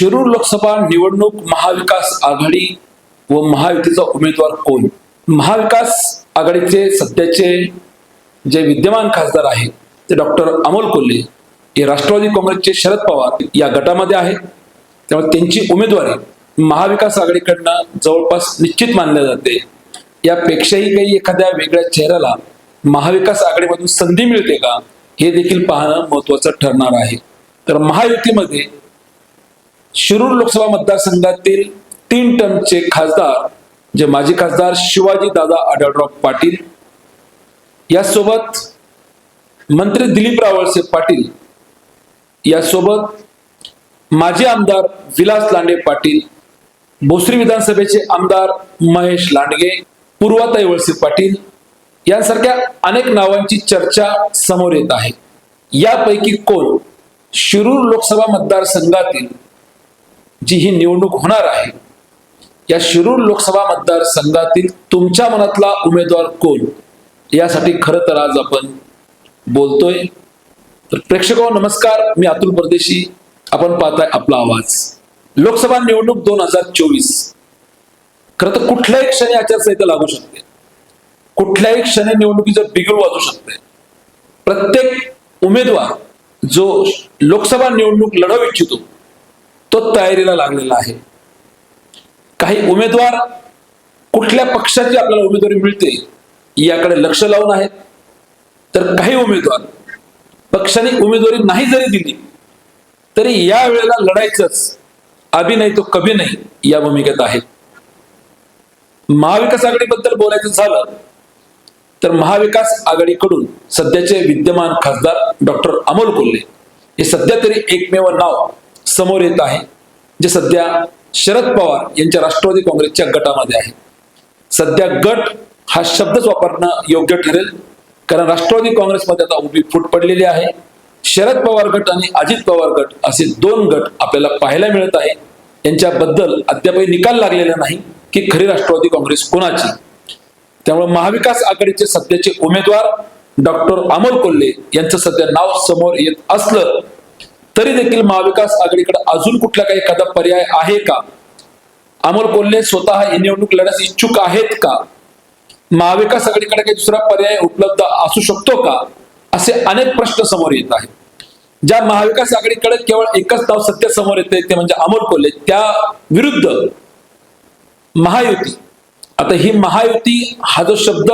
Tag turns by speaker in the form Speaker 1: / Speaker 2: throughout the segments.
Speaker 1: शिरूर लोकसभा निवडणूक महाविकास आघाडी व महायुतीचा उमेदवार कोण? महाविकास आघाडीचे सध्याचे जे विद्यमान खासदार आहेत ते डॉक्टर अमोल कोल्हे. हे राष्ट्रवादी काँग्रेसचे शरद पवार या गटामध्ये आहेत. त्यामुळे त्यांची उमेदवारी महाविकास आघाडीकडनं जवळपास निश्चित मानल्या जाते. यापेक्षाही काही एखाद्या वेगळ्या चेहऱ्याला महाविकास आघाडीमधून संधी मिळते का हे देखील पाहणं महत्वाचं ठरणार आहे. तर महायुतीमध्ये शिरूर लोकसभा मतदारसंघातील तीन टर्मचे खासदार जे माजी खासदार शिवाजी दादा आढळराव पाटील यासोबत मंत्री दिलीपराव रावळसे पाटील यासोबत माजी आमदार विलास लांडे पाटील भोसरी विधानसभेचे आमदार महेश लांडगे पूर्वाताई वळसे पाटील यांसारख्या अनेक नावांची चर्चा समोर येत आहे. यापैकी कोण शिरूर लोकसभा मतदारसंघातील जी ही निवडणूक होणार आहे या शिरूर लोकसभा मतदारसंघातील तुमच्या मनातला उमेदवार कोण? यासाठी खरं तर आज आपण बोलतोय. तर प्रेक्षक नमस्कार. मी अतुल परदेशी. आपण पाहताय आपला आवाज. लोकसभा निवडणूक दोन हजार चोवीस. खरं तर कुठल्याही क्षणी आचारसंहिता लागू शकते. कुठल्याही क्षणी निवडणुकीचं बिगुल वाजू शकते. प्रत्येक उमेदवार जो लोकसभा निवडणूक लढवू इच्छितो तो तयारीला लागलेला आहे. काही उमेदवार कुठल्या पक्षाची आपल्याला उमेदवारी मिळते याकडे लक्ष लावून आहेत. तर काही उमेदवार पक्षाने उमेदवारी नाही जरी दिली तरी या वेळेला लढायचंच. अभि नाही तो कभी नाही या भूमिकेत आहे. महाविकास आघाडीबद्दल बोलायचं झालं तर महाविकास आघाडीकडून सध्याचे विद्यमान खासदार डॉक्टर अमोल कोल्हे हे सध्या तरी एकमेव नाव समोर येत आहे जे सध्या शरद पवार यांच्या राष्ट्रवादी काँग्रेसच्या गटामध्ये आहे. सध्या गट हा शब्दच वापरणं योग्य ठरेल कारण राष्ट्रवादी काँग्रेसमध्ये आता उभी फूट पडलेली आहे. शरद पवार गट आणि अजित पवार गट असे दोन गट आपल्याला पाहायला मिळत आहे. यांच्याबद्दल अद्यापही निकाल लागलेला नाही की खरी राष्ट्रवादी काँग्रेस कोणाची. त्यामुळे महाविकास आघाडीचे सध्याचे उमेदवार डॉक्टर अमोल कोल्हे यांचं सध्या नाव समोर येत असलं तरी देखील महाविकास आघाडीकडे अजून कुठला काही एखादा पर्याय आहे का? अमोल कोल्हे स्वतः ही निवडणूक लढण्यास इच्छुक आहेत का? महाविकास आघाडीकडे काही दुसरा पर्याय उपलब्ध असू शकतो का? असे अनेक प्रश्न समोर येत आहेत. ज्या महाविकास आघाडीकडे केवळ एकच नाव सत्य समोर येते ते म्हणजे अमोल कोल्हे. त्या विरुद्ध महायुती. आता ही महायुती हा जो शब्द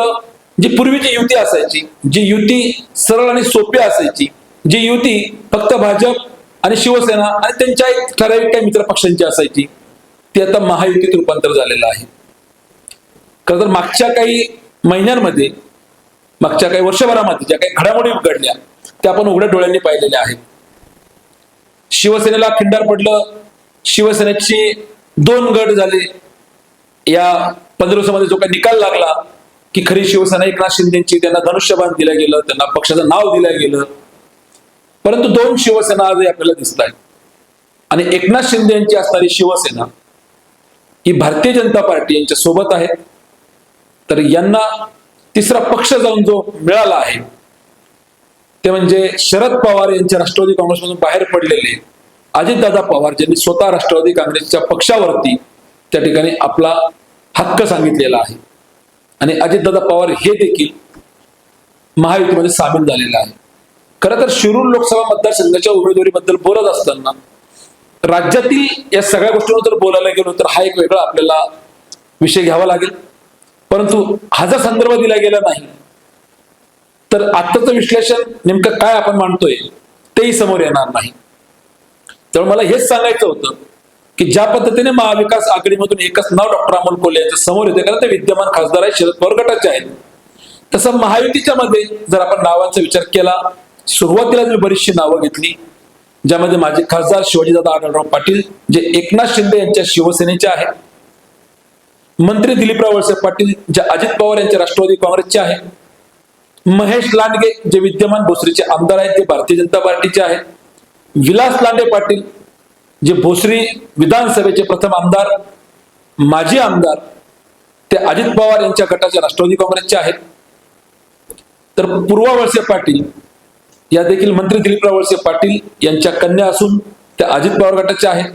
Speaker 1: जी पूर्वीची युती असायची जी युती सरळ आणि सोपी असायची जी युती फक्त भाजप आणि शिवसेना आणि त्यांच्या एक ठराविक काही मित्र पक्षांची असायची ती आता महायुतीत रूपांतर झालेलं आहे. खरं तर मागच्या काही महिन्यांमध्ये मागच्या काही वर्षभरामध्ये ज्या काही घडामोडी घडल्या त्या आपण उघड्या डोळ्यांनी पाहिलेल्या आहेत. शिवसेनेला खिंडार पडलं शिवसेनेची दोन गट झाले. या पंधरा दिवसामध्ये जो काही निकाल लागला की खरी शिवसेना एकनाथ शिंदेची त्यांना धनुष्यबाण दिलं गेलं त्यांना पक्षाचं नाव दिलं गेलं परंतु दोन शिवसेना आजही आपल्याला दिसत आहेत. आणि एकनाथ शिंदे यांची असणारी शिवसेना ही भारतीय जनता पार्टी यांच्या सोबत आहे. तर यांना तिसरा पक्ष जाऊन जो मिळाला आहे ते म्हणजे शरद पवार यांच्या राष्ट्रवादी काँग्रेसमधून बाहेर पडलेले अजितदादा पवार ज्यांनी स्वतः राष्ट्रवादी काँग्रेसच्या पक्षावरती त्या ठिकाणी आपला हक्क सांगितलेला आहे. आणि अजितदादा पवार हे देखील महायुतीमध्ये सामील झालेले आहे खरं तर शिरूर लोकसभा मतदारसंघाच्या उमेदवारीबद्दल बोलत असताना राज्यातील या सगळ्या गोष्टींवर जर बोलायला गेलो तर हा एक वेगळा आपल्याला विषय घ्यावा लागेल. परंतु हा जर संदर्भ दिला गेला नाही तर आत्ताचं विश्लेषण नेमकं काय आपण मांडतोय तेही समोर येणार नाही. त्यामुळे मला हेच सांगायचं होतं की ज्या पद्धतीने महाविकास आघाडीमधून एकच नाव डॉक्टर अमोल कोल्हे यांचं समोर येते कारण ते विद्यमान खासदार आहेत शरद पवार गटाचे आहेत. तसं महायुतीच्या मध्ये जर आपण नावांचा विचार केला सुरुवातीला मी बरीचशी नावं घेतली ज्यामध्ये माझे खासदार शिवाजीदादा आढळराव पाटील जे एकनाथ शिंदे यांच्या शिवसेनेचे आहेत. मंत्री दिलीपराव वळसे पाटील जे अजित पवार यांच्या राष्ट्रवादी काँग्रेसचे आहेत. महेश लांडगे जे विद्यमान भोसरीचे आमदार आहेत ते भारतीय जनता पार्टीचे आहेत. विलास लांडे पाटील जे भोसरी विधानसभेचे प्रथम आमदार माजी आमदार ते अजित पवार यांच्या गटाच्या राष्ट्रवादी काँग्रेसचे आहेत. तर पूर्वा वळसे पाटील या देखील मंत्री दिलीपराव वळसे पाटील यांच्या कन्या असून त्या अजित पवार गटाच्या आहेत.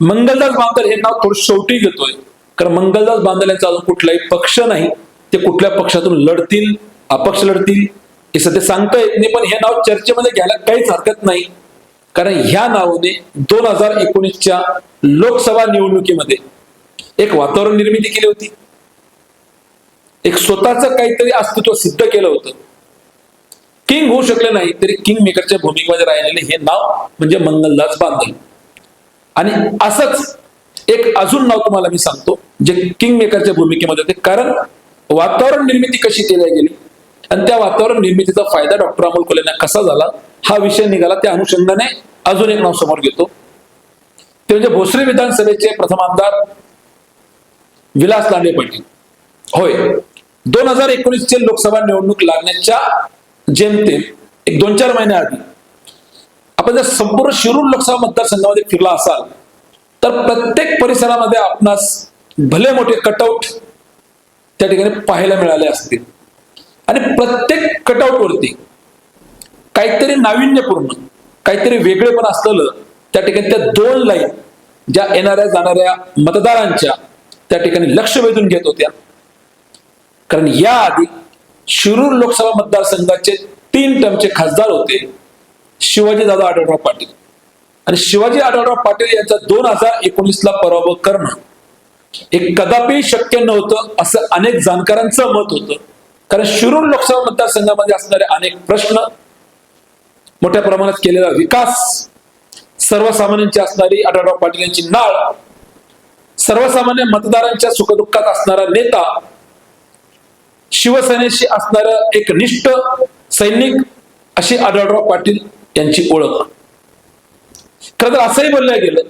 Speaker 1: मंगलदास बांदल हे नाव थोडं शेवटी घेतोय. कारण मंगलदास बांदल यांचा अजून कुठलाही पक्ष नाही. ते कुठल्या पक्षातून लढतील अपक्ष लढतील हे सध्या सांगता येत नाही. पण हे नाव चर्चेमध्ये घ्यायला काहीच हरकत नाही. कारण ह्या नावाने दोन हजार एकोणीसच्या लोकसभा निवडणुकीमध्ये एक वातावरण निर्मिती केली होती. एक स्वतःच काहीतरी अस्तित्व सिद्ध केलं होतं. किंग होऊ शकले नाही तरी किंग मेकरच्या भूमिकेमध्ये राहिलेले हे नाव म्हणजे मंगलदास बांधल आणि असंच एक अजून नाव तुम्हाला मी सांगतो जे किंग मेकरच्या भूमिकेमध्ये होते. कारण वातावरण निर्मिती कशी केली गेली? आणि त्या वातावरण निर्मितीचा फायदा डॉक्टर अमोल कोल्हेंना कसा झाला? हा विषय निघाला. त्या अनुषंगाने अजून एक नाव समोर घेतो. ते म्हणजे भोसरी विधानसभेचे प्रथम आमदार विलास लांडे पाटील. होय. दोन हजार एकोणीसचे लोकसभा निवडणूक लागण्याच्या जेमतेम एक दोन चार महिन्या आधी. आपण जर संपूर्ण शिरूर लोकसभा मतदारसंघामध्ये फिरला असाल तर प्रत्येक परिसरामध्ये आपणास भले मोठे कटआउट त्या ठिकाणी पाहायला मिळाले असतील. आणि प्रत्येक कटआउटवरती काहीतरी नाविन्यपूर्ण काहीतरी वेगळेपण असलेलं त्या ठिकाणी त्या दोन लाईन ज्या येणाऱ्या जाणाऱ्या मतदारांच्या त्या ठिकाणी लक्ष वेधून घेत होत्या. कारण याआधी शिरूर लोकसभा मतदारसंघाचे तीन टर्मचे खासदार होते. शिवाजी दादा आढळराव पाटील. आणि शिवाजी आढळराव पाटील यांचा दोन हजार एकोणीस ला पराभव करणं हे कदापि शक्य नव्हतं असं अनेक जाणकारांचं मत होतं. कारण शिरूर लोकसभा मतदारसंघामध्ये असणारे अनेक प्रश्न मोठ्या प्रमाणात केलेला विकास सर्वसामान्यांची असणारी आढळराव पाटील यांची नाळ सर्वसामान्य मतदारांच्या सुखदुःखात असणारा नेता शिवसेनेशी असणारं एक निष्ठ सैनिक अशी आढळराव पाटील यांची ओळख. खरं तर असंही बोललं गेलं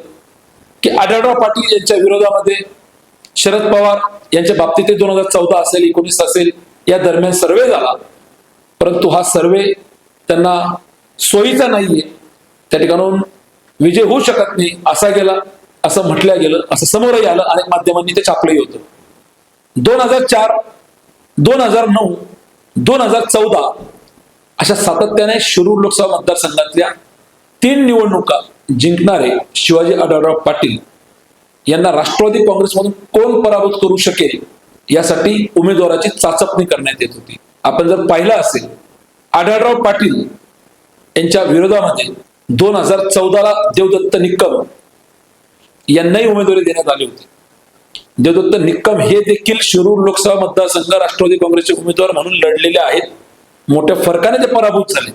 Speaker 1: की आढळराव पाटील यांच्या विरोधामध्ये शरद पवार यांच्या बाबतीत दोन हजार चौदा असेल एकोणीस असेल या दरम्यान सर्वे झाला. परंतु हा सर्वे त्यांना सोयीचा नाहीये. त्या ठिकाणून विजय होऊ शकत नाही असा गेला असं म्हटलं गेलं असं समोरही आलं अनेक माध्यमांनी ते छापलंही होतं. दोन हजार चार दोन हजार नऊ दोन हजार चौदा अशा सातत्याने शिरूर लोकसभा मतदारसंघातल्या तीन निवडणुका जिंकणारे शिवाजी आढळराव पाटील यांना राष्ट्रवादी काँग्रेसमधून कोण पराभूत करू शकेल यासाठी उमेदवाराची चाचपणी करण्यात येत होती. आपण जर पाहिलं असेल आढळराव पाटील यांच्या विरोधामध्ये दोन हजार चौदाला देवदत्त निकम यांनाही उमेदवारी देण्यात आली होती. देवदत्त निक्कम हे देखील शिरूर लोकसभा मतदारसंघ राष्ट्रवादी काँग्रेसचे उमेदवार म्हणून लढलेले आहेत. मोठ्या फरकाने ते पराभूत झाले.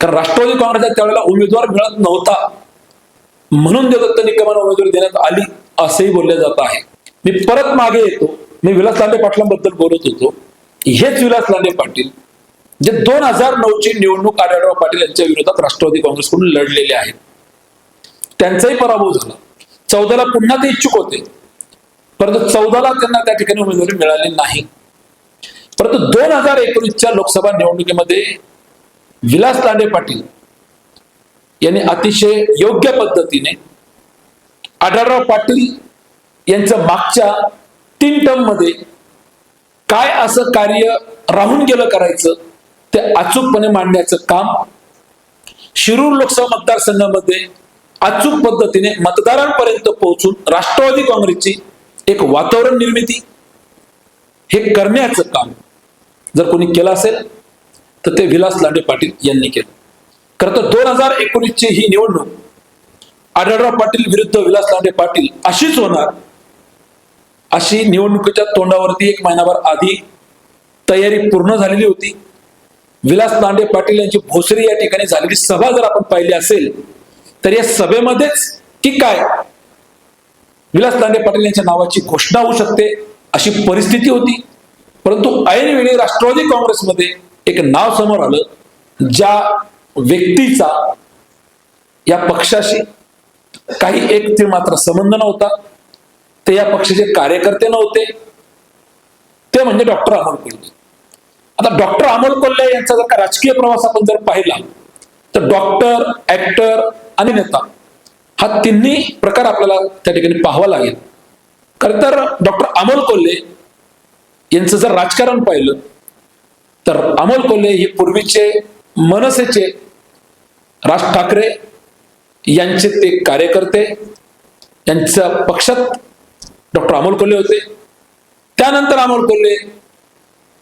Speaker 1: कारण राष्ट्रवादी काँग्रेसला त्यावेळेला उमेदवार मिळत नव्हता. म्हणून देवदत्त निकमांना उमेदवारी देण्यात आली असंही बोलले जात आहे. मी परत मागे येतो. मी विलास लांडे पाटलांबद्दल बोलत होतो. हेच विलास लांडे पाटील जे दोन हजार नऊची निवडणूक आढळराव पाटील यांच्या विरोधात राष्ट्रवादी काँग्रेसकडून लढलेले आहेत. त्यांचाही पराभव झाला. चौदाला पुन्हा ते इच्छुक होते. परंतु चौदाला त्यांना त्या ठिकाणी उमेदवारी मिळाली नाही. परंतु दोन हजार एकोणीसच्या लोकसभा निवडणुकीमध्ये विलास लांडे पाटील यांनी अतिशय योग्य पद्धतीने आढळराव पाटील यांचं मागच्या तीन टर्ममध्ये काय असं कार्य राहून गेलं करायचं ते अचूकपणे मांडण्याचं काम शिरूर लोकसभा मतदारसंघामध्ये अचूक पद्धतीने मतदारांपर्यंत पोहोचून राष्ट्रवादी काँग्रेसची एक वातावरण निर्मिती हे करण्याचं काम जर कोणी केलं असेल तर ते विलास लांडे पाटील यांनी केलं. खरं तर दोन हजार एकोणीसची ही निवडणूक आढळराव पाटील विरुद्ध विलास लांडे पाटील अशीच होणार अशी निवडणुकीच्या तोंडावरती एक महिनाभर आधी तयारी पूर्ण झालेली होती. विलास लांडे पाटील यांची भोसरी या ठिकाणी झालेली सभा जर आपण पाहिली असेल तर या सभेमध्येच की काय विलास दांडे पाटील यांच्या नावाची घोषणा होऊ शकते अशी परिस्थिती होती. परंतु ऐनवेळी राष्ट्रवादी काँग्रेसमध्ये एक नाव समोर आलं ज्या व्यक्तीचा या पक्षाशी काही एक ते मात्र संबंध नव्हता. ते या पक्षाचे कार्यकर्ते नव्हते. ते म्हणजे डॉक्टर अमोल कोल्हे. आता डॉक्टर अमोल कोल्हे यांचा जर का राजकीय प्रवास आपण जर पाहिला तर डॉक्टर ऍक्टर आणि नेता हा तिन्ही प्रकार आपल्याला त्या ठिकाणी पाहावा लागेल. खर तर डॉक्टर अमोल कोल्हे यांचं जर राजकारण पाहिलं तर अमोल कोल्हे हे पूर्वीचे मनसेचे राज ठाकरे यांचे ते कार्यकर्ते यांच्या पक्षात डॉक्टर अमोल कोल्हे होते. त्यानंतर अमोल कोल्हे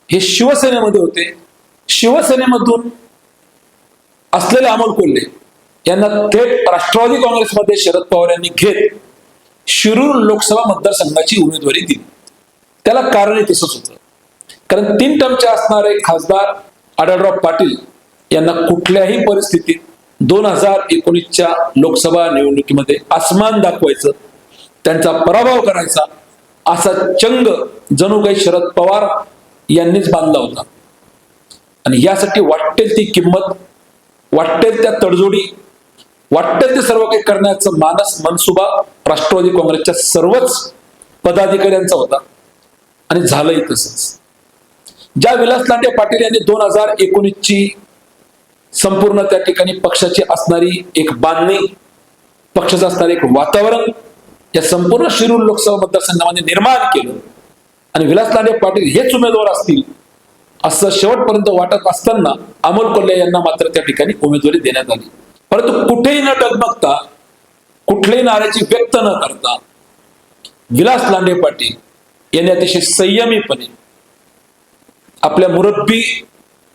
Speaker 1: हे शिवसेनेमध्ये होते. शिवसेनेमधून असलेले अमोल कोल्हे यांना थेट राष्ट्रवादी काँग्रेसमध्ये शरद पवार यांनी घेत शिरूर लोकसभा मतदारसंघाची उमेदवारी दिली. त्याला कारण तसंच होतं कारण तीन टर्मचे असणारे खासदार आढळराव पाटील यांना कुठल्याही परिस्थितीत दोन हजार एकोणीसच्या लोकसभा निवडणुकीमध्ये आसमान दाखवायचं त्यांचा पराभव करायचा असा चंग जणू काही शरद पवार यांनीच बांधला होता. आणि यासाठी वाटेल ती किंमत वाटेल त्या तडजोडी वाटतं ते सर्व काही करण्याचं मानस मनसुबा राष्ट्रवादी काँग्रेसच्या सर्वच पदाधिकाऱ्यांचा होता. आणि झालंही तसंच. ज्या विलास लांडे पाटील यांनी दोन हजार एकोणीसची संपूर्ण त्या ठिकाणी पक्षाची असणारी एक बांधणी पक्षाचं असणारे एक वातावरण या संपूर्ण शिरूर लोकसभा मतदारसंघामध्ये निर्माण केलं आणि विलास लांडे पाटील हेच उमेदवार असतील असं शेवटपर्यंत वाटत असताना अमोल कोल्हे यांना मात्र त्या ठिकाणी उमेदवारी देण्यात आली. परंतु कुठेही न डगमगता कुठल्याही नाऱ्याची व्यक्त न करता विलास लांडे पाटील यांनी अतिशय संयमीपणे आपल्या मुरब्बी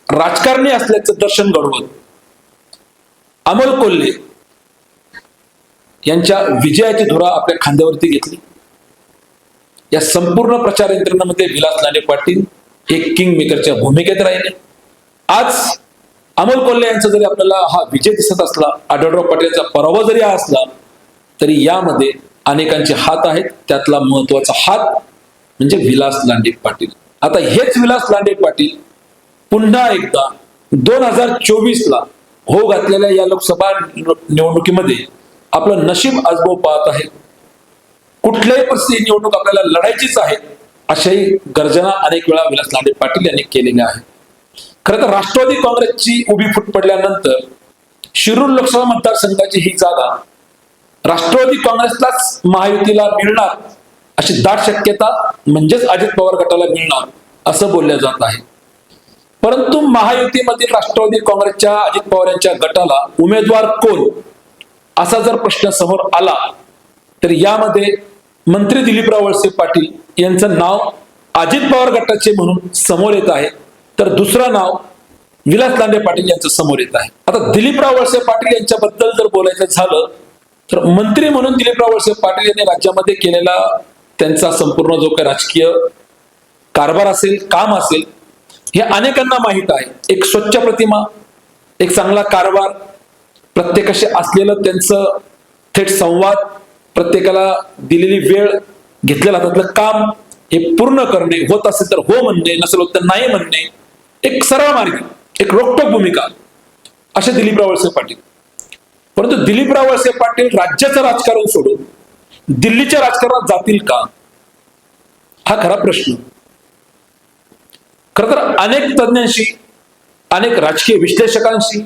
Speaker 1: राजकारणी असल्याचं दर्शन घडवत अमोल कोल्हे यांच्या विजयाची धुरा आपल्या खांद्यावरती घेतली. या संपूर्ण प्रचार यंत्रणेमध्ये विलास लांडे पाटील हे किंग मेकरच्या भूमिकेत राहिले. आज अमोल कोल्हे यांचा जरी आपल्याला हा विजय दिसत असला आढळराव पाटीलचा पराभव जरी हा असला तरी यामध्ये अनेकांचे हात आहेत. त्यातला महत्त्वाचा हात म्हणजे विलास लांडे पाटील. आता हेच विलास लांडे पाटील पुन्हा एकदा दोन हजार चोवीस ला हो घातलेल्या या लोकसभा निवडणुकीमध्ये आपलं नशीब आजभाव पाहत आहे कुठल्याही परिस्थिती निवडणूक आपल्याला लढायचीच आहे अशाही गर्जना अनेक वेळा विलास लांडे पाटील यांनी केलेल्या आहेत. खरं तर राष्ट्रवादी काँग्रेसची उभी फूट पडल्यानंतर शिरूर लोकसभा मतदारसंघाची ही जागा राष्ट्रवादी काँग्रेसलाच महायुतीला मिळणार अशी दाट शक्यता म्हणजेच अजित पवार गटाला मिळणार असं बोललं जात आहे. परंतु महायुतीमधील राष्ट्रवादी काँग्रेसच्या अजित पवार यांच्या गटाला उमेदवार कोण असा जर प्रश्न समोर आला तर यामध्ये मंत्री दिलीपराव वळसे पाटील यांचं नाव अजित पवार गटाचे म्हणून समोर येत आहे. तर दुसरं नाव विलास लांडे पाटील यांचं समोर येत आहे. आता दिलीपराव वळसे पाटील यांच्याबद्दल जर बोलायचं झालं तर मंत्री म्हणून दिलीपराव वळसे पाटील यांनी राज्यामध्ये केलेला त्यांचा संपूर्ण जो काही राजकीय कारभार असेल काम असेल हे अनेकांना माहीत आहे. एक स्वच्छ प्रतिमा एक चांगला कारभार प्रत्येकाशी असलेलं त्यांचं थेट संवाद प्रत्येकाला दिलेली वेळ घेतलेलं हातातलं काम हे पूर्ण करणे होत असेल तर हो म्हणणे नसेल होत तर नाही म्हणणे एक सरळ मार्ग एक रोखटोक भूमिका असे दिलीपराव वळसे पाटील. परंतु दिलीपराव वळसे पाटील राज्याचं राजकारण सोडून दिल्लीच्या राजकारणात जातील का? हा खरा प्रश्न. खर तर अनेक तज्ञांशी अनेक राजकीय विश्लेषकांशी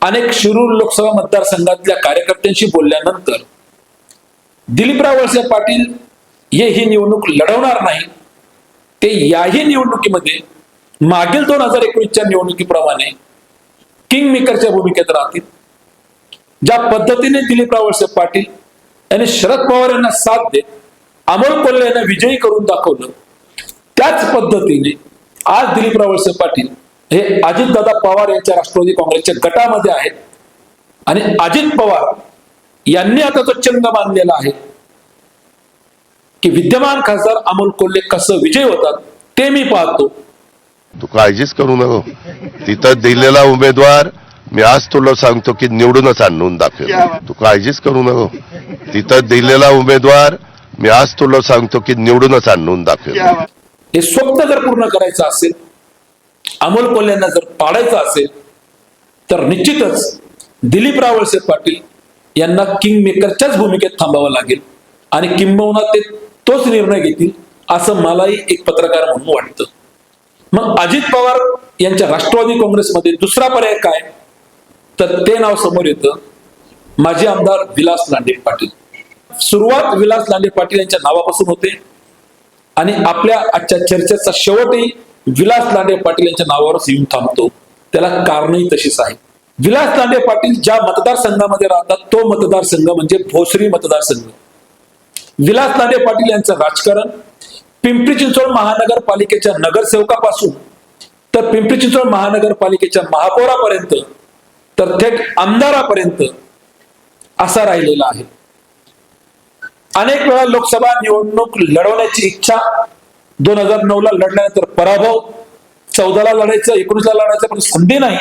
Speaker 1: अनेक शिरूर लोकसभा मतदारसंघातल्या कार्यकर्त्यांशी बोलल्यानंतर दिलीपराव वळसे पाटील हे ही निवडणूक लढवणार नाही. ते याही निवडणुकीमध्ये मागील दोन हजार एकोणीसच्या निवडणुकीप्रमाणे किंग मेकरच्या भूमिकेत राहतील. ज्या पद्धतीने दिलीपराव वळसे पाटील यांनी शरद पवार यांना साथ देत अमोल कोल्हे यांना विजयी करून दाखवलं त्याच पद्धतीने आज दिलीपराव वळसे पाटील हे अजितदादा पवार यांच्या राष्ट्रवादी काँग्रेसच्या गटामध्ये आहेत. आणि अजित पवार यांनी आता तो चंग बांधलेला आहे की विद्यमान खासदार अमोल कोल्हे कसं विजय होतात ते मी पाहतो.
Speaker 2: तू काळजीच करू नको. तिथं दिलेला उमेदवार मी आज तुला सांगतो की निवडूनच आणून दाखवेल. तू काळजीच करू नको. तिथं दिलेला उमेदवार मी आज तुला सांगतो की निवडूनच आणून दाखवेल.
Speaker 1: हे स्वप्न जर पूर्ण करायचं असेल अमोल कोल्यांना जर पाडायचं असेल तर निश्चितच दिलीपराव वळसे पाटील यांना किंग मेकरच्याच भूमिकेत थांबावं लागेल. आणि किंबहुना ते तोच निर्णय घेतील असं मलाही एक पत्रकार म्हणून वाटतं. मग अजित पवार यांच्या राष्ट्रवादी काँग्रेसमध्ये दुसरा पर्याय काय? तर ते नाव समोर येतं. माजी आमदार विलास लांडे पाटील. सुरुवात विलास लांडे पाटील यांच्या नावापासून होते. आणि आपल्या आजच्या चर्चेचा शेवटही विलास लांडे पाटील यांच्या नावावरच येऊन थांबतो. त्याला कारणही तशीच आहे. विलास लांडे पाटील ज्या मतदारसंघामध्ये राहतात तो मतदारसंघ म्हणजे भोसरी मतदारसंघ. विलास लांडे पाटील यांचं राजकारण पिंपरी चिंचवड महानगरपालिकेच्या नगरसेवकापासून तर पिंपरी चिंचवड महानगरपालिकेच्या महापौरापर्यंत तर थेट आमदारापर्यंत असा राहिलेला आहे. अनेक वेळा लोकसभा निवडणूक लढवण्याची इच्छा दोन हजार नऊ ला लढल्यानंतर पराभव चौदाला लढायचं एकोणीसला लढायचं पण संधी नाही.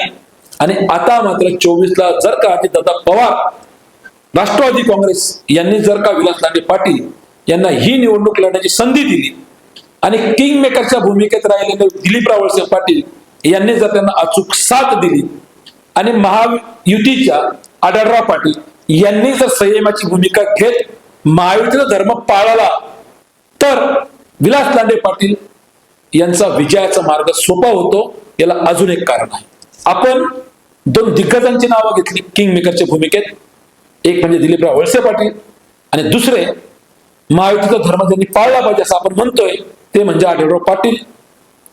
Speaker 1: आणि आता मात्र चोवीस ला जर का दादा पवार राष्ट्रवादी काँग्रेस यांनी जर का विलास लांडे पाटील यांना ही निवडणूक लढण्याची संधी दिली आणि किंग मेकरच्या भूमिकेत राहिलेले दिलीपराव रावळसे पाटील यांनी जर त्यांना अचूक साथ दिली आणि महायुतीच्या आढळराव पाटील यांनी जर संयमाची भूमिका घेत महायुतीचा धर्म पाळला तर विलास लांडे पाटील यांचा विजयाचा मार्ग सोपा होतो याला अजून एक कारण आहे. आपण दोन दिग्गजांची नावं घेतली किंग मेकरच्या भूमिकेत. एक म्हणजे दिलीपराव वळसे पाटील आणि दुसरे महायुतीचा धर्म त्यांनी पाळला पाहिजे असं आपण म्हणतोय ते म्हणजे आढळराव पाटील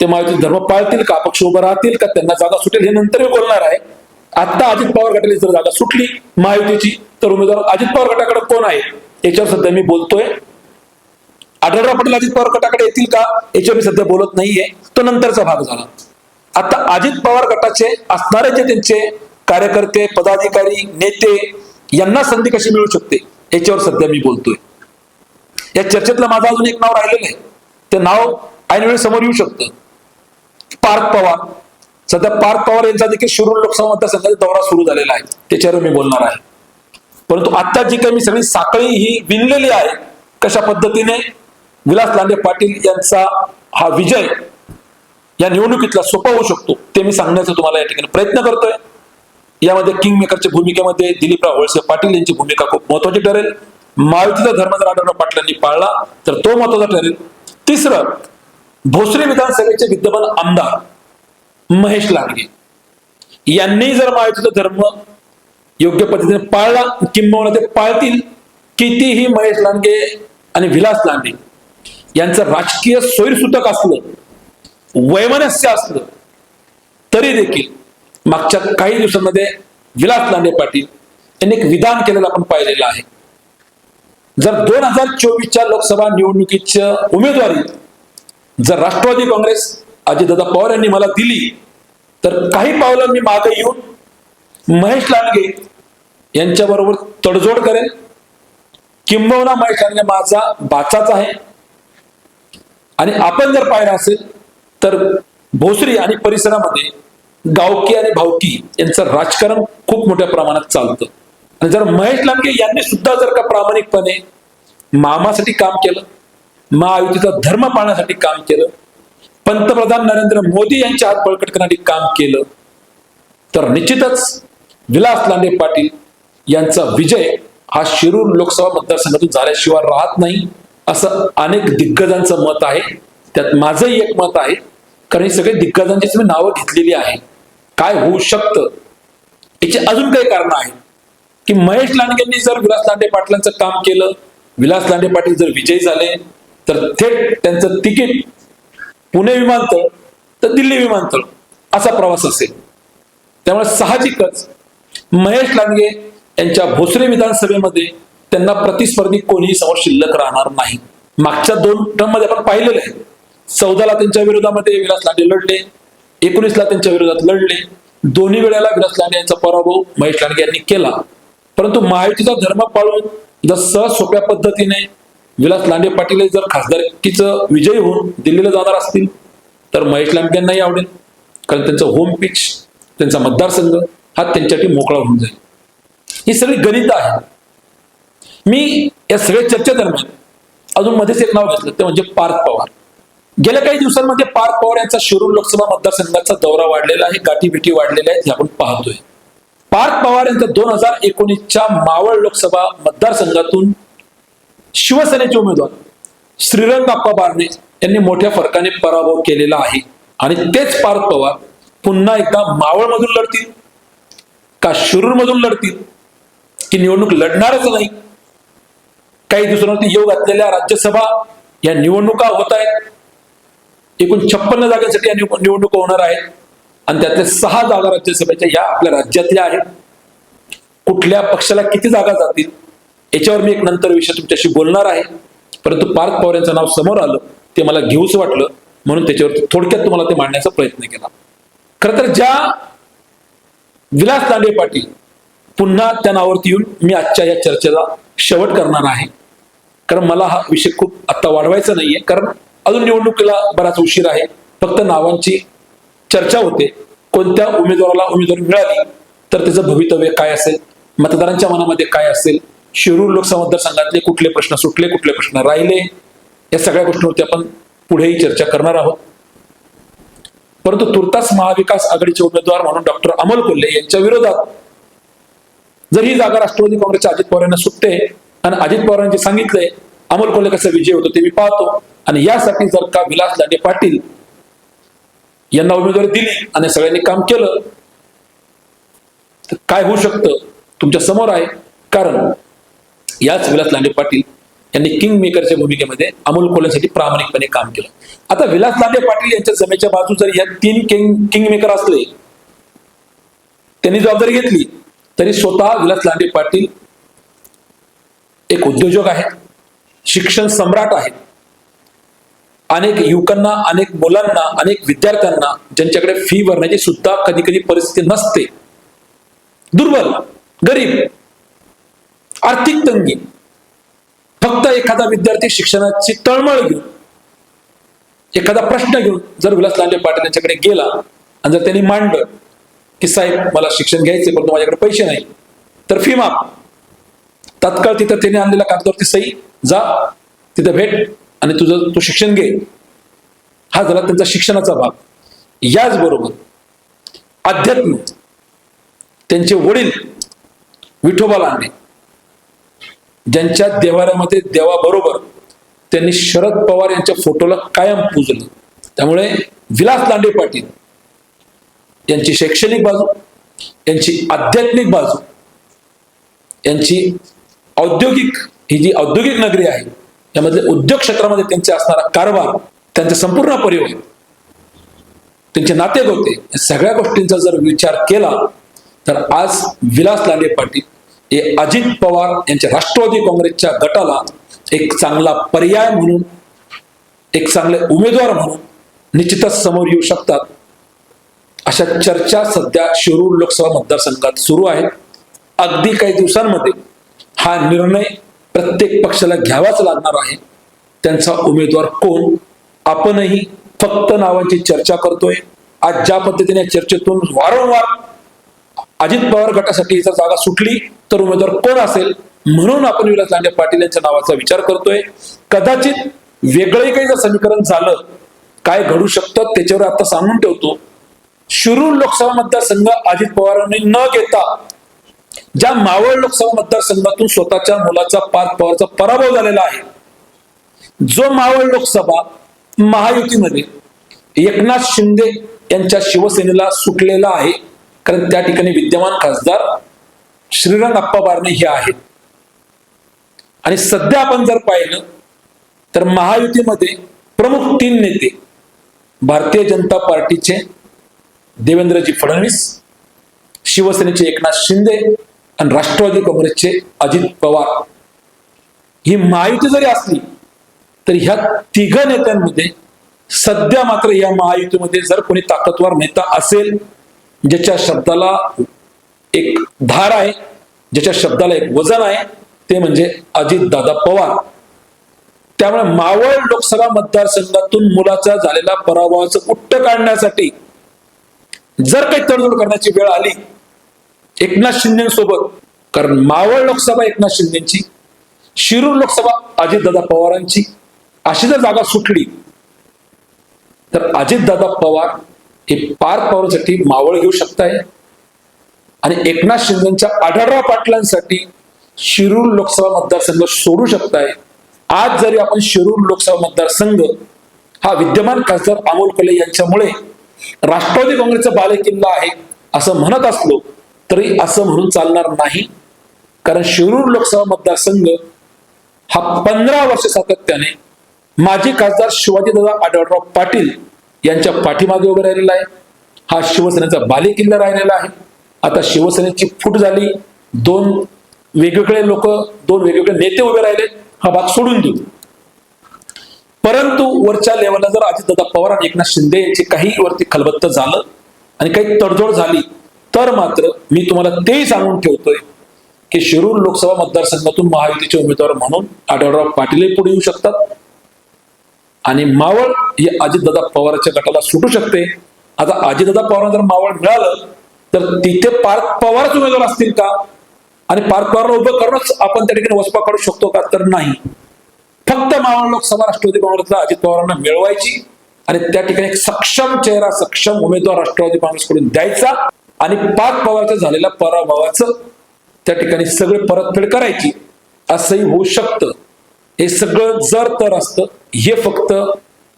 Speaker 1: ते माझे धर्म पाळतील का? अपक्ष उभं राहतील का? त्यांना जागा सुटेल हे नंतर मी बोलणार आहे. आता अजित पवार गटाला जर जागा सुटली महायुतीची तर उमेदवार अजित पवार गटाकडे कोण आहे? याच्यावर सध्या मी बोलतोय. आढळराव पाटील अजित पवार गटाकडे येतील का? याच्यावर मी सध्या बोलत नाहीये. तो नंतरचा भाग झाला. आता अजित पवार गटाचे असणारे जे त्यांचे कार्यकर्ते पदाधिकारी नेते यांना संधी कशी मिळू शकते? याच्यावर सध्या मी बोलतोय. या चर्चेतलं माझं अजून एक नाव राहिलेलं आहे. ते नाव ऐनवेळी समोर येऊ शकतं. पार्थ पवार. सध्या पार्थ पवार यांचा देखील शिरूर लोकसभा मतदारसंघाचा दौरा सुरू झालेला आहे. त्याच्यावर मी बोलणार आहे. परंतु आता जी काही मी सगळी साखळी ही विणलेली आहे कशा पद्धतीने विलास लांडे पाटील यांचा हा विजय या निवडणुकीतला सोपा होऊ शकतो ते मी सांगण्याचा तुम्हाला या ठिकाणी प्रयत्न करतोय. यामध्ये किंग मेकरच्या भूमिकेमध्ये दिलीपराव वळसे पाटील यांची भूमिका खूप महत्वाची ठरेल. मारुतीचा धर्म जर आढळराव पाटलांनी पाळला तर तो महत्त्वाचा ठरेल. तिसरं भोसरी विधानसभेचे विद्यमान आमदार महेश लांडगे. यांनी जर महायुतीचा धर्म योग्य पद्धतीने पाळला किंबहुना ते पाळतील कितीही महेश लांडगे आणि विलास लांडे यांचं राजकीय सोयीसूतक असलं वैमनस्य असलं तरी देखील मागच्या काही दिवसांमध्ये विलास लांडे पाटील यांनी एक विधान केलेलं आपण पाहिलेलं आहे. जर दोन हजार चोवीसच्या लोकसभा निवडणुकीच्या उमेदवारी जर राष्ट्रवादी काँग्रेस अजितदादा पवार यांनी मला दिली तर काही पावलं मी मागे येऊन महेश लांडगे यांच्याबरोबर तडजोड करेन. किंबहुना महेश लांडगे माझा बाचाच आहे. आणि आपण जर पाहिलं असेल तर भोसरी आणि परिसरामध्ये गावकी आणि भावकी यांचं राजकारण खूप मोठ्या प्रमाणात चालतं. आणि जर महेश लांडगे यांनी सुद्धा जर का प्रामाणिकपणे मामासाठी काम केलं महायुतीचा धर्म पाळण्यासाठी काम केलं पंतप्रधान नरेंद्र मोदी यांच्या हात बळकट करण्यासाठी काम केलं तर निश्चितच विलास लांडे पाटील यांचा विजय हा शिरूर लोकसभा मतदारसंघातून झाल्याशिवाय राहत नाही असं अनेक दिग्गजांचं मत आहे. त्यात माझंही एक मत आहे कारण ही सगळे दिग्गजांचीच मी नावं घेतलेली आहे. काय होऊ शकतं? याची अजून काही कारणं आहेत. की महेश लांडगेंनी जर विलास लांडे पाटलांचं काम केलं विलास लांडे पाटील जर विजयी झाले तर थेट त्यांचं तिकीट पुणे विमानतळ तर दिल्ली विमानतळ असा प्रवास असेल. त्यामुळे साहजिकच महेश लांडगे यांच्या भोसरे विधानसभेमध्ये त्यांना प्रतिस्पर्धी कोणीही समोर शिल्लक राहणार नाही. मागच्या दोन टर्ममध्ये आपण पाहिलेलं आहे. चौदाला त्यांच्या विरोधामध्ये विलास लांडे लढले एकोणीसला त्यांच्या विरोधात लढले. दोन्ही वेळेला विलास लांडे यांचा पराभव महेश लांडगे यांनी केला. परंतु महायुतीचा धर्म पाळून जर सहज सोप्या पद्धतीने विलास लांडे पाटील जर खासदारकीचं विजयी होऊन दिल्लीला जाणार असतील तर महेश लांबक्यांनाही आवडेल. कारण त्यांचं होम पिच त्यांचा मतदारसंघ हा त्यांच्यासाठी मोकळा होऊन जाईल. ही सगळी गणित आहे मी या सगळ्या चर्चेदरम्यान अजून मध्येच एक नाव घेतलं ते म्हणजे पार्थ पवार. गेल्या काही दिवसांमध्ये पार्थ पवार यांचा शिरूर लोकसभा मतदारसंघाचा दौरा वाढलेला आहे गाठीभेटी वाढलेल्या आहेत हे आपण पाहतोय. पार्थ पवार यांचा दोन हजार एकोणीसच्या मावळ लोकसभा मतदारसंघातून शिवसेनेचे उमेदवार श्रीरंग बाप्पा बारणे यांनी मोठ्या फरकाने पराभव केलेला आहे. आणि तेच पार्थ पवार पुन्हा एकदा मावळ मधून लढतील का शिरूरमधून लढतील? की निवडणूक लढणारच नाही? काही दिवसांवरती येऊ घातलेल्या राज्यसभा या निवडणुका होत आहेत. एकूण छप्पन्न जागांसाठी या निवडणुका होणार आहेत. आणि त्यातल्या सहा जागा राज्यसभेच्या या आपल्या राज्यातल्या आहेत. कुठल्या पक्षाला किती जागा जातील याच्यावर मी एक नंतर विषय तुमच्याशी बोलणार आहे. परंतु पार्थ पवार यांचं नाव समोर आलं ते मला घेऊच वाटलं. म्हणून त्याच्यावर थोडक्यात तुम्हाला ते मांडण्याचा प्रयत्न केला. खरं तर ज्या विलास दांडे पाटील पुन्हा त्या नावावरती येऊन मी आजच्या या चर्चेला शेवट करणार आहे. कारण मला हा विषय खूप आता वाढवायचा नाहीये. कारण अजून निवडणुकीला बराच उशीर आहे. फक्त नावांची चर्चा होते. कोणत्या उमेदवाराला उमेदवारी मिळाली? तर त्याचं भवितव्य काय असेल? मतदारांच्या मनामध्ये काय असेल? शिरूर लोकसभा मतदारसंघातले कुठले प्रश्न सुटले कुठले प्रश्न राहिले? या सगळ्या गोष्टींवरती आपण पुढेही चर्चा करणार आहोत. परंतु तुर्तास महाविकास आघाडीचे उमेदवार म्हणून डॉक्टर अमोल कोल्हे यांच्या विरोधात जर ही जागा राष्ट्रवादी काँग्रेसच्या अजित पवार यांना सुटते आणि अजित पवार यांनी सांगितलंय अमोल कोल्हे कसा विजय होतो ते मी पाहतो. आणि यासाठी जर का विलास लांडे पाटील यांना उमेदवारी दिली आणि सगळ्यांनी काम केलं. तर काय होऊ शकतं? तुमच्यासमोर आहे. कारण याच विलास लांडे पाटील यांनी किंग मेकरच्या भूमिकेमध्ये अमोल कोल्हेसाठी प्रामाणिकपणे काम केलं. आता विलास लांडे पाटील यांच्या जमेच्या बाजू जर या तीन किंग किंग मेकर असले त्यांनी जबाबदारी घेतली तरी स्वतः विलास लांडे पाटील एक उद्योजक आहेत शिक्षण सम्राट आहेत. अनेक युवकांना अनेक मुलांना अनेक विद्यार्थ्यांना ज्यांच्याकडे फी भरण्याची सुद्धा कधी कधी परिस्थिती नसते. दुर्बल गरीब आर्थिक तंगी. फक्त एखादा विद्यार्थी शिक्षणाची तळमळ घेऊन एखादा प्रश्न घेऊन जर विलास लांडे पाटील यांच्याकडे गेला आणि जर त्यांनी मांडलं की साहेब मला शिक्षण घ्यायचे परंतु माझ्याकडे पैसे नाही तर फी माफ. तात्काळ तिथं त्यांनी आणलेल्या कागदावरती सही जा तिथं भेट. आणि तुझं तू शिक्षण घे. हा झाला त्यांचा शिक्षणाचा भाग. याचबरोबर अध्यात्म त्यांचे वडील विठोबा लांडे ज्यांच्या देवाऱ्यामध्ये देवाबरोबर त्यांनी शरद पवार यांच्या फोटोला कायम पूजलं. त्यामुळे विलास लांडे पाटील यांची शैक्षणिक बाजू यांची आध्यात्मिक बाजू यांची औद्योगिक ही जी औद्योगिक नगरी आहे यामधले उद्योग क्षेत्रामध्ये त्यांचे असणारा कारभार त्यांचा संपूर्ण परिवार त्यांचे नातेगोते या सगळ्या गोष्टींचा जर विचार केला तर आज विलास लांडे पाटील हे अजित पवार यांच्या राष्ट्रवादी काँग्रेसच्या गटाला एक चांगला पर्याय म्हणून एक चांगले उमेदवार म्हणून निश्चितच समोर येऊ शकतात. अशा चर्चा सध्या शिरूर लोकसभा मतदारसंघात सुरू आहेत अगदी काही दिवसांमध्ये हा निर्णय प्रत्येक पक्षाला घ्यावाच लागणार आहे. त्यांचा उमेदवार कोण? आपणही फक्त नावांची चर्चा करतोय. आज ज्या पद्धतीने चर्चेतून वारंवार अजित पवार गटासाठी जर जागा सुटली तर उमेदवार कोण असेल? म्हणून आपण विलास लांडे पाटील यांच्या नावाचा विचार करतोय. कदाचित वेगळे काही जर समीकरण झालं काय घडू शकतं त्याच्यावर आता सांगून ठेवतो. शिरूर लोकसभा मतदारसंघ अजित पवारांनी न घेता ज्या मावळ लोकसभा मतदारसंघातून स्वतःच्या मुलाचा पाच पवारचा पराभव झालेला आहे जो मावळ लोकसभा महायुतीमध्ये एकनाथ शिंदे यांच्या शिवसेनेला सुटलेला आहे कारण त्या ठिकाणी विद्यमान खासदार श्रीरंग अप्पा बारणे हे आहेत. आणि सध्या आपण जर पाहिलं तर महायुतीमध्ये प्रमुख तीन नेते भारतीय जनता पार्टीचे देवेंद्रजी फडणवीस शिवसेनेचे एकनाथ शिंदे आणि राष्ट्रवादी काँग्रेसचे अजित पवार ही महायुती जरी असली तरी ह्या तिघ नेत्यांमध्ये सध्या मात्र या महायुतीमध्ये जर कोणी ताकदवार नेता असेल ज्याच्या शब्दाला एक धार आहे ज्याच्या शब्दाला एक वजन आहे ते म्हणजे अजितदादा पवार. त्यामुळे मावळ लोकसभा मतदारसंघातून मुलाचा झालेला पराभवाचं उट्ट काढण्यासाठी जर काही तडजोड करण्याची वेळ आली एकनाथ शिंदेसोबत कारण मावळ लोकसभा एकनाथ शिंदेची शिरूर लोकसभा अजितदादा पवारांची. अशी जर जागा सुटली तर अजितदादा पवार हे पार पवारांसाठी मावळ घेऊ शकताय. आणि एकनाथ शिंदेच्या आढळराव पाटलांसाठी शिरूर लोकसभा मतदारसंघ सोडू शकताय. आज जरी आपण शिरूर लोकसभा मतदारसंघ हा विद्यमान खासदार अमोल कोल्हे यांच्यामुळे राष्ट्रवादी काँग्रेसचा बालेकिल्ला आहे असं म्हणत असलो तरी असं म्हणून चालणार नाही. कारण शिरूर लोकसभा मतदारसंघ हा पंधरा वर्ष सातत्याने माजी खासदार शिवाजीदादा आढळराव पाटील यांच्या पाठीमागे उभे राहिलेला आहे. हा शिवसेनेचा बालेकिल्ला राहिलेला आहे. आता शिवसेनेची फूट झाली. दोन वेगवेगळे लोक दोन वेगवेगळे नेते उभे राहिले. हा भाग सोडून देऊ. परंतु वरच्या लेवलला जर अजितदादा पवार आणि एकनाथ शिंदे यांची काही वरती खलबत्त झालं आणि काही तडजोड झाली तर मात्र मी तुम्हाला तेही सांगून ठेवतोय की शिरूर लोकसभा मतदारसंघातून महायुतीचे उमेदवार म्हणून आढळराव पाटीलही पुढे येऊ शकतात. आणि मावळ हे अजितदादा पवारांच्या गटाला सुटू शकते. आता अजितदादा पवारांना जर मावळ मिळालं तर तिथे पार्थ पवारच उमेदवार असतील का? आणि पार्थ पवारला उभं करूनच आपण त्या ठिकाणी वसपा काढू शकतो का? तर नाही. फक्त मावळ लोकसभा राष्ट्रवादी काँग्रेसला अजित पवारांना मिळवायची आणि त्या ठिकाणी सक्षम चेहरा सक्षम उमेदवार राष्ट्रवादी काँग्रेसकडून द्यायचा. आणि पाच पवारच्या झालेल्या पराभवाचं त्या ठिकाणी सगळे परतफेड करायची. असंही होऊ शकतं. हे सगळं जर तर असतं हे फक्त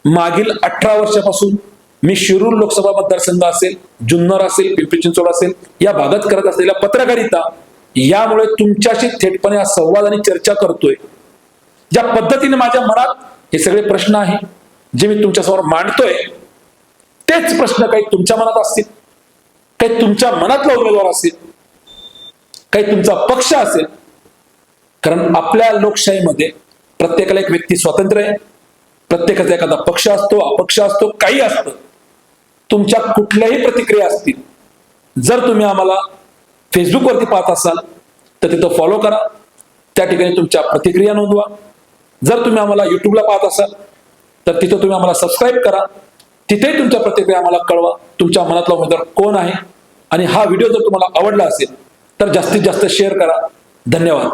Speaker 1: मागील अठरा वर्षापासून मी शिरूर लोकसभा मतदारसंघ असेल जुन्नर असेल पिंपरी चिंचवड असेल या भागात करत असलेल्या पत्रकारिता यामुळे तुमच्याशी थेटपणे हा संवाद आणि चर्चा करतोय. ज्या पद्धतीने माझ्या मनात हे सगळे प्रश्न आहे जे मी तुमच्यासमोर मांडतोय तेच प्रश्न काही तुमच्या मनात असतील. काही तुमच्या मनातला उमेदवार असेल काही तुमचा पक्ष असेल कारण आपल्या लोकशाहीमध्ये प्रत्येकाला एक व्यक्ती स्वातंत्र्य आहे प्रत्येकाचा एखादा पक्ष असतो अपक्ष असतो काही असतं. तुमच्या कुठल्याही प्रतिक्रिया असतील जर तुम्ही आम्हाला फेसबुकवरती पाहत असाल तर तिथं फॉलो करा. त्या ठिकाणी तुमच्या प्रतिक्रिया नोंदवा. जर तुम्ही आम्हाला युट्यूबला पाहत असाल तर तिथं तुम्ही आम्हाला सबस्क्राईब करा. तिथेही तुमच्या प्रतिक्रिया आम्हाला कळवा. तुमच्या मनातला उमेदवार कोण आहे? आणि हा व्हिडिओ जर तुम्हाला आवडला असेल तर जास्तीत जास्त शेअर करा. धन्यवाद.